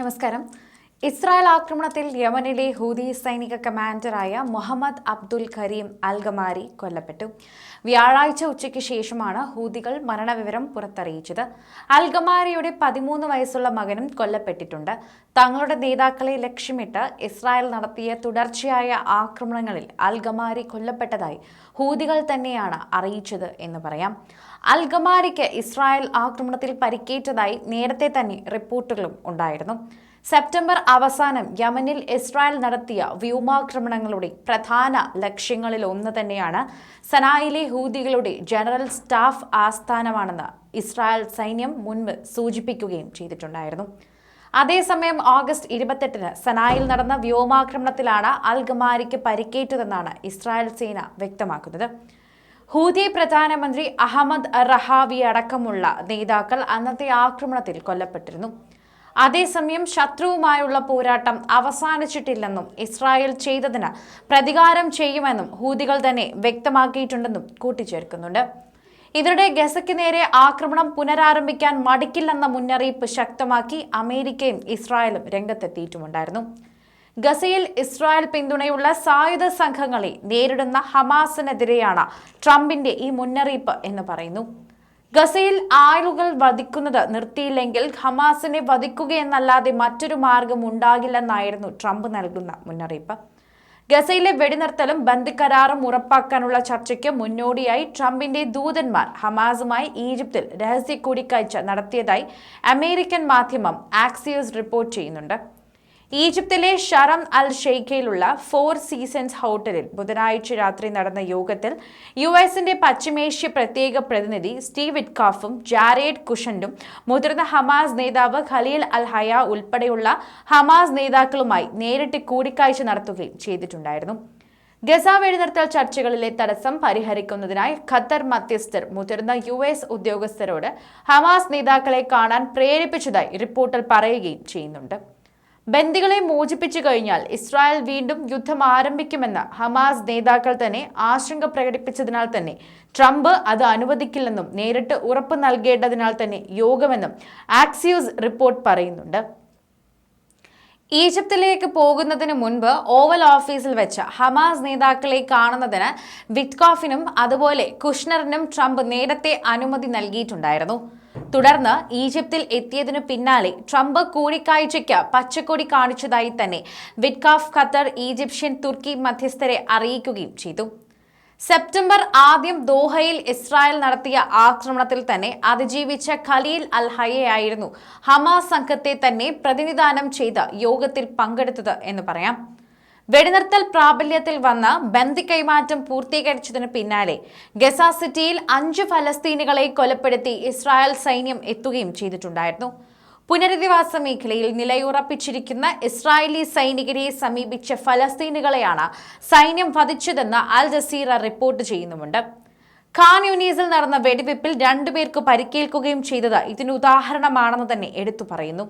നമസ്കാരം. ഇസ്രായേൽ ആക്രമണത്തിൽ യമനിലെ ഹൂതി സൈനിക കമാൻഡറായ മുഹമ്മദ് അബ്ദുൽ കരീം അൽഗമാരി കൊല്ലപ്പെട്ടു. വ്യാഴാഴ്ച ഉച്ചയ്ക്ക് ശേഷമാണ് ഹൂതികൾ മരണവിവരം പുറത്തറിയിച്ചത്. അൽഗമാരിയുടെ പതിമൂന്ന് വയസ്സുള്ള മകനും കൊല്ലപ്പെട്ടിട്ടുണ്ട്. തങ്ങളുടെ നേതാക്കളെ ലക്ഷ്യമിട്ട് ഇസ്രായേൽ നടത്തിയ തുടർച്ചയായ ആക്രമണങ്ങളിൽ അൽഗമാരി കൊല്ലപ്പെട്ടതായി ഹൂതികൾ തന്നെയാണ് അറിയിച്ചത് എന്ന് പറയാം. അൽഗമാരിക്ക് ഇസ്രായേൽ ആക്രമണത്തിൽ പരിക്കേറ്റതായി നേരത്തെ തന്നെ റിപ്പോർട്ടുകളും ഉണ്ടായിരുന്നു. സെപ്റ്റംബർ അവസാനം യമനിൽ ഇസ്രായേൽ നടത്തിയ വ്യോമാക്രമണങ്ങളുടെ പ്രധാന ലക്ഷ്യങ്ങളിൽ ഒന്ന് തന്നെയാണ് സനായിലെ ഹൂതികളുടെ ജനറൽ സ്റ്റാഫ് ആസ്ഥാനമാണെന്ന് ഇസ്രായേൽ സൈന്യം മുൻപ് സൂചിപ്പിക്കുകയും ചെയ്തിട്ടുണ്ടായിരുന്നു. അതേസമയം ഓഗസ്റ്റ് ഇരുപത്തെട്ടിന് സനായിൽ നടന്ന വ്യോമാക്രമണത്തിലാണ് അൽ ഗമാരിക്ക് പരിക്കേറ്റതെന്നാണ് ഇസ്രായേൽ സേന വ്യക്തമാക്കുന്നത്. ഹൂതി പ്രധാനമന്ത്രി അഹമ്മദ് റഹാവി അടക്കമുള്ള നേതാക്കൾ അന്നത്തെ ആക്രമണത്തിൽ കൊല്ലപ്പെട്ടിരുന്നു. അതേസമയം ശത്രുവുമായുള്ള പോരാട്ടം അവസാനിച്ചിട്ടില്ലെന്നും ഇസ്രായേൽ ചെയ്തതിന് പ്രതികാരം ചെയ്യുമെന്നും ഹൂതികൾ തന്നെ വ്യക്തമാക്കിയിട്ടുണ്ടെന്നും കൂട്ടിച്ചേർക്കുന്നുണ്ട്. ഇതിനിടെ ഗസയ്ക്ക് നേരെ ആക്രമണം പുനരാരംഭിക്കാൻ മടിക്കില്ലെന്ന മുന്നറിയിപ്പ് ശക്തമാക്കി അമേരിക്കയും ഇസ്രായേലും രംഗത്തെത്തിയിട്ടുമുണ്ടായിരുന്നു. ഗസയിൽ ഇസ്രായേൽ പിന്തുണയുള്ള സായുധ സംഘങ്ങളെ നേരിടുന്ന ഹമാസിനെതിരെയാണ് ട്രംപിന്റെ ഈ മുന്നറിയിപ്പ് എന്ന് പറയുന്നു. ഗസയിൽ ആളുകൾ വധിക്കുന്നത് നിർത്തിയില്ലെങ്കിൽ ഹമാസിനെ വധിക്കുകയെന്നല്ലാതെ മറ്റൊരു മാർഗം ഉണ്ടാകില്ലെന്നായിരുന്നു ട്രംപ് നൽകുന്ന മുന്നറിയിപ്പ്. ഗസയിലെ വെടിനിർത്തലും ബന്ദിക്കരാറും ഉറപ്പാക്കാനുള്ള ചർച്ചയ്ക്ക് മുന്നോടിയായി ട്രംപിന്റെ ദൂതന്മാർ ഹമാസുമായി ഈജിപ്തിൽ രഹസ്യ കൂടിക്കാഴ്ച നടത്തിയതായി അമേരിക്കൻ മാധ്യമം ആക്സിയസ് റിപ്പോർട്ട് ചെയ്യുന്നുണ്ട്. ഈജിപ്തിലെ ഷറം അൽ ഷെയ്ഖയിലുള്ള ഫോർ സീസൺസ് ഹോട്ടലിൽ ബുധനാഴ്ച രാത്രി നടന്ന യോഗത്തിൽ യു എസിന്റെ പശ്ചിമേഷ്യ പ്രത്യേക പ്രതിനിധി സ്റ്റീവ് വിറ്റ്കാഫും ജാരേഡ് കുഷൻഡും മുതിർന്ന ഹമാസ് നേതാവ് ഖലീൽ അൽ ഹയ ഉൾപ്പെടെയുള്ള ഹമാസ് നേതാക്കളുമായി നേരിട്ട് കൂടിക്കാഴ്ച നടത്തുകയും ചെയ്തിട്ടുണ്ടായിരുന്നു. ഗസ വെടിനിർത്തൽ ചർച്ചകളിലെ തടസ്സം പരിഹരിക്കുന്നതിനായി ഖത്തർ മധ്യസ്ഥർ മുതിർന്ന യു എസ് ഉദ്യോഗസ്ഥരോട് ഹമാസ് നേതാക്കളെ കാണാൻ പ്രേരിപ്പിച്ചതായി റിപ്പോർട്ടിൽ പറയുകയും ചെയ്യുന്നുണ്ട്. ബന്ദികളെ മോചിപ്പിച്ചു കഴിഞ്ഞാൽ ഇസ്രായേൽ വീണ്ടും യുദ്ധം ആരംഭിക്കുമെന്ന് ഹമാസ് നേതാക്കൾ തന്നെ ആശങ്ക പ്രകടിപ്പിച്ചതിനാൽ തന്നെ. ട്രംപ് അത് അനുവദിക്കില്ലെന്നും നേരിട്ട് ഉറപ്പ് നൽകേണ്ടതിനാൽ തന്നെ യോഗമെന്നും ആക്സിയൂസ് റിപ്പോർട്ട് പറയുന്നുണ്ട്. ഈജിപ്തിലേക്ക് പോകുന്നതിന് മുൻപ് ഓവൽ ഓഫീസിൽ വെച്ച് ഹമാസ് നേതാക്കളെ കാണുന്നതിന് വിറ്റ്കോഫിനും അതുപോലെ കുഷ്ണറിനും ട്രംപ് നേരത്തെ അനുമതി നൽകിയിട്ടുണ്ടായിരുന്നു. തുടർന്ന് ഈജിപ്തിൽ എത്തിയതിനു പിന്നാലെ ട്രംപ് കൂടിക്കാഴ്ചയ്ക്ക് പച്ചക്കൊടി കാണിച്ചതായി തന്നെ വിറ്റ്കാഫ് ഖത്തർ ഈജിപ്ഷ്യൻ തുർക്കി മധ്യസ്ഥരെ അറിയിക്കുകയും ചെയ്തു. സെപ്റ്റംബർ ആദ്യം ദോഹയിൽ ഇസ്രായേൽ നടത്തിയ ആക്രമണത്തിൽ തന്നെ അതിജീവിച്ച ഖലീൽ അൽ ഹയയായിരുന്നു ഹമാസ് സംഘത്തെ തന്നെ പ്രതിനിധാനം ചെയ്ത യോഗത്തിൽ പങ്കെടുത്തത് എന്ന് പറയാം. വെടിനിർത്തൽ പ്രാബല്യത്തിൽ വന്ന് ബന്ദി കൈമാറ്റം പൂർത്തീകരിച്ചതിന് പിന്നാലെ ഗസ സിറ്റിയിൽ അഞ്ച് ഫലസ്തീനുകളെ കൊലപ്പെടുത്തി ഇസ്രായേൽ സൈന്യം എത്തുകയും ചെയ്തിട്ടുണ്ടായിരുന്നു. പുനരധിവാസ മേഖലയിൽ നിലയുറപ്പിച്ചിരിക്കുന്ന ഇസ്രായേലി സൈനികരെ സമീപിച്ച ഫലസ്തീനുകളെയാണ് സൈന്യം വധിച്ചതെന്ന് അൽ ജസീറ റിപ്പോർട്ട് ചെയ്യുന്നുമുണ്ട്. ഖാൻ യൂണീസിൽ നടന്ന വെടിവെപ്പിൽ രണ്ടുപേർക്ക് പരിക്കേൽക്കുകയും ചെയ്തത് ഇതിന് ഉദാഹരണമാണെന്ന് തന്നെ എടുത്തു പറയുന്നു.